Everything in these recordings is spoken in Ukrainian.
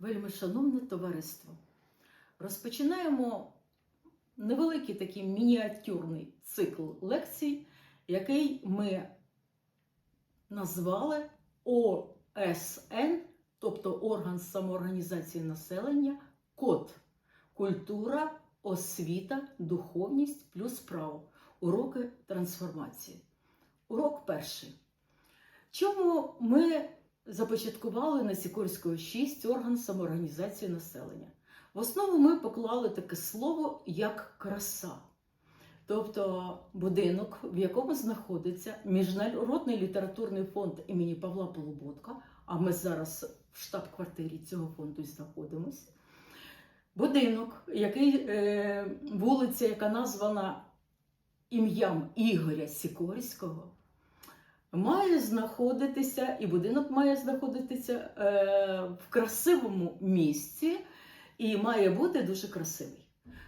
Вельми шановне товариство, розпочинаємо невеликий такий мініатюрний цикл лекцій, який ми назвали ОСН, тобто орган самоорганізації населення, код культура, освіта, духовність плюс право. Уроки трансформації. Урок перший. Чому ми започаткували на Сікорського 6 орган самоорганізації населення? В основу ми поклали таке слово як краса. Тобто будинок, в якому знаходиться Міжнародний літературний фонд імені Павла Полуботка, а ми зараз в штаб-квартирі цього фонду знаходимося. Будинок, який е, вулиця, яка названа ім'ям Ігоря Сікорського, має знаходитися, і будинок має знаходитися е, в красивому місці і має бути дуже красивий.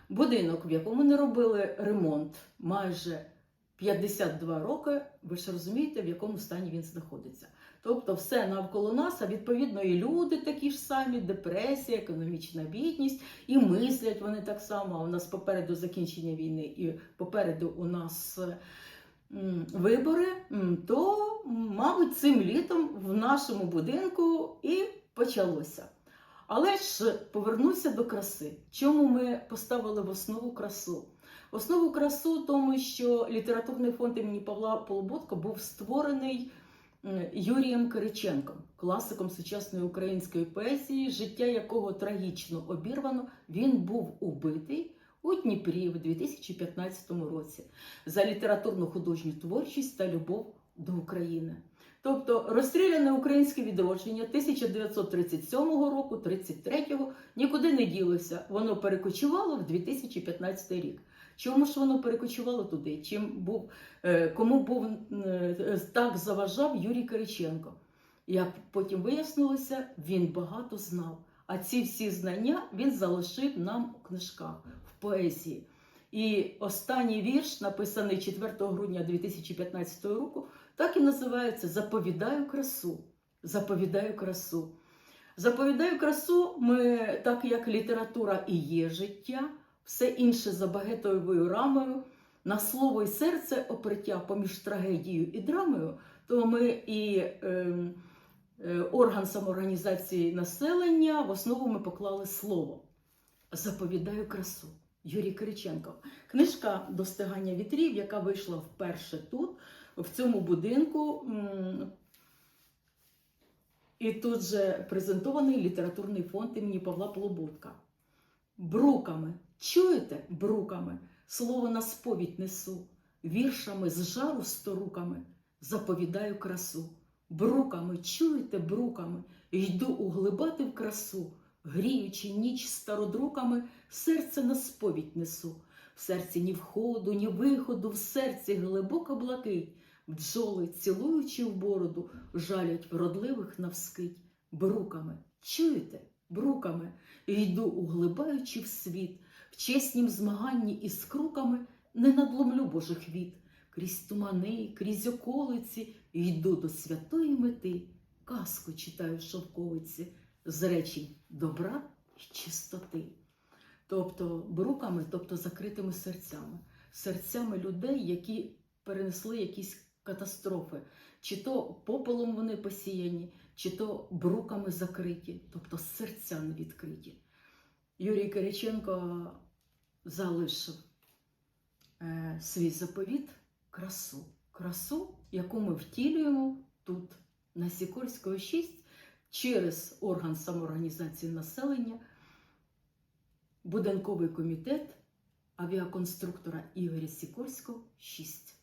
Будинок, в якому не робили ремонт майже 52 роки, ви ж розумієте, в якому стані він знаходиться. Тобто все навколо нас, а відповідно і люди такі ж самі, депресія, економічна бідність, і мислять вони так само. У нас попереду закінчення війни, і попереду у нас вибори, то, мабуть, цим літом в нашому будинку і почалося. Але ж повернуся до краси. Чому ми поставили в основу красу? В основу красу тому, що літературний фонд імені Павла Полуботка був створений Юрієм Кириченком, класиком сучасної української поезії, життя якого трагічно обірвано, він був убитий у Дніпрі в 2015 році за літературну художню творчість та любов до України. Тобто розстріляне українське відродження 1937 року, 33-го нікуди не ділося. Воно перекочувало в 2015 рік. Чому ж воно перекочувало туди? Чим був, е, кому був е, так заважав Юрій Кириченко? Як потім вияснилося, він багато знав. А ці всі знання він залишив нам у книжках, в поезії. І останній вірш, написаний 4 грудня 2015 року, так і називається Заповідаю красу. Заповідаю красу. Заповідаю красу, ми, так як література і є життя, все інше за багетовою рамою, на слово і серце оприття поміж трагедією і драмою, то ми і е, орган самоорганізації населення в основу ми поклали слово. Заповідаю красу. Юрій Кириченко. Книжка Достигання вітрів, яка вийшла вперше тут, в цьому будинку. І тут же презентований літературний фонд імені Павла Полуботка. Бруками, чуєте, бруками, слово на сповідь несу, віршами з жару сторуками заповідаю красу. Бруками, чуєте, бруками, йду углибати в красу, гріючи ніч стародруками, серце на сповідь несу. В серці ні входу, ні виходу, в серці глибока блакить. Бджоли, цілуючи в бороду, жалять вродливих навскить. Бруками, чуєте, бруками, йду, углибаючи в світ, в чеснім змаганні із круками не надломлю Божих віт. Крізь тумани, крізь околиці йду до святої мети, казку читаю в шовковиці з речень добра й чистоти. Тобто бруками, тобто закритими серцями, серцями людей, які перенесли якісь катастрофи, чи то попелом вони посіяні, чи то бруками закриті, тобто серця не відкриті. Юрій Кириченко залишив е, свій заповіт красу. Красу, яку ми втілюємо тут, на Сікорського 6, через орган самоорганізації населення, будинковий комітет авіаконструктора Ігоря Сікорського 6.